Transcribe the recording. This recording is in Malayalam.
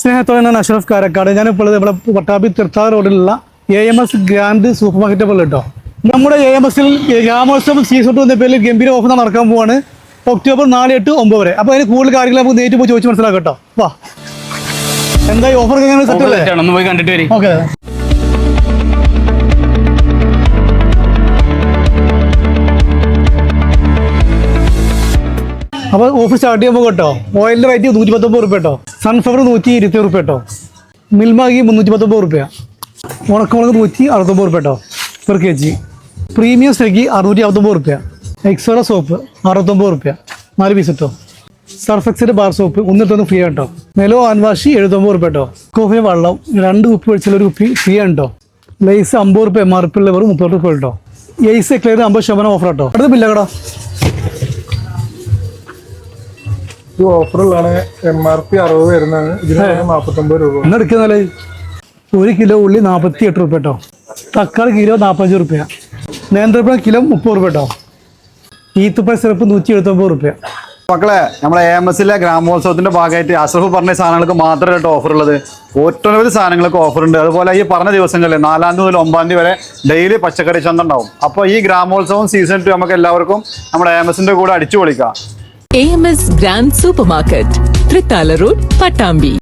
സ്നേഹത്തോടെ ഞാൻ അഷ്റഫ് കാരക്കാട്. ഞാനിപ്പോൾ ഇവിടെ പട്ടാപി തീർത്ഥാ റോഡിലുള്ള A M S grand supermarket പോലെ കേട്ടോ. നമ്മുടെ എ എം എസിൽ ഗ്രാമോത്സവം സീസൺ ടു എന്ന പേരിൽ ഗംഭീര ഓഫർ നടക്കാൻ പോവാണ്. ഒക്ടോബർ നാല് എട്ട് ഒമ്പത് വരെ. അപ്പോൾ അതിന് കൂടുതൽ കാര്യങ്ങൾ നമുക്ക് നേരിട്ട് പോയി ചോദിച്ച് മനസ്സിലാക്കാം കേട്ടോ. വാ. എന്തായി? ഓഫർ എങ്ങനെ സെറ്റ് അല്ലേ? പോയി കണ്ടിട്ട് വരും. ഓക്കെ അപ്പോൾ ഓഫർ സ്റ്റാർട്ട് ചെയ്യുമ്പോൾ കേട്ടോ ഓയിലിന്റെ റേറ്റ് നൂറ്റി പത്തൊമ്പത് റുപ്യ കേട്ടോ സൺഫ്ലവർ നൂറ്റി ഇരുപത്തി റുപ്യ കേട്ടോ മിൽമാഗി മുന്നൂറ്റി പത്തൊമ്പത് റുപ്യ ഉണക്കമുളക് നൂറ്റി അറുപത്തൊമ്പത് റുപ്യ കേട്ടോ per K G premium steak അറുന്നൂറ്റി അറുപത്തൊമ്പത് റുപ്യ എക്സോള സോപ്പ് അറുപത്തൊമ്പത് റുപ്യ നാല് പീസ് കേട്ടോ സർഫെക്സിന്റെ ബാർ സോപ്പ് ഒന്നിട്ടൊന്ന് ഫ്രീ ആണ് കേട്ടോ. നിലോ ആൻവാഷി എഴുപത്തൊമ്പത് റുപ്യ കേട്ടോ. കോഫി വെള്ളം രണ്ട് കുപ്പി ഒഴിച്ചാൽ ഒരു കുപ്പി ഫ്രീ ആണ് കേട്ടോ. ലൈസ് അമ്പത് റുപ്യ എം ആർ പി ഉള്ള മുപ്പത് റുപ്യ കേട്ടോ. എയ്സ് എക്ലെയർ അമ്പത് ശതമാനം ഓഫർ കേട്ടോ. അടുത്ത ബില്ല കേട്ടോ ഇത് ഓഫറിലാണ് എം ആർ പി അറുപത് വരുന്നത് ഇതിന് നാൽപ്പത്തൊമ്പത് രൂപ. എന്നാ എടുക്കുന്നാൽ ഒരു കിലോ ഉള്ളി നാൽപ്പത്തി എട്ട് റുപ്യ കേട്ടോ. തക്കാളി കിലോ നാൽപ്പത്തഞ്ച് റുപ്യ നേന്ത്രപ്പഴം കിലോ മുപ്പത് റുപ്യ കേട്ടോ. ഈത്തുപ്പഴ സിറപ്പ് നൂറ്റി എഴുപത്തൊമ്പത് റുപ്യ മക്കളെ നമ്മളെ എ എം എസിലെ ഗ്രാമോത്സവത്തിന്റെ ഭാഗമായിട്ട് അഷ്റഫ് പറഞ്ഞ സാധനങ്ങൾക്ക് മാത്രമേ കേട്ടോ ഓഫർ ഉള്ളത് ഒട്ടനവധി സാധനങ്ങൾക്ക് ഓഫർ ഉണ്ട് അതുപോലെ ഈ പറഞ്ഞ ദിവസങ്ങളിൽ നാലാം തീയതി മുതൽ ഒമ്പതാം തീയതി വരെ ഡെയിലി പച്ചക്കറി ചന്ത ഉണ്ടാവും. അപ്പോൾ ഈ ഗ്രാമോത്സവം സീസൺ ടു നമുക്ക് എല്ലാവർക്കും നമ്മുടെ എ എം എസിന്റെ കൂടെ അടിച്ചു പൊളിക്കാം. AMS Grand Supermarket, Tritala Road, Patambi.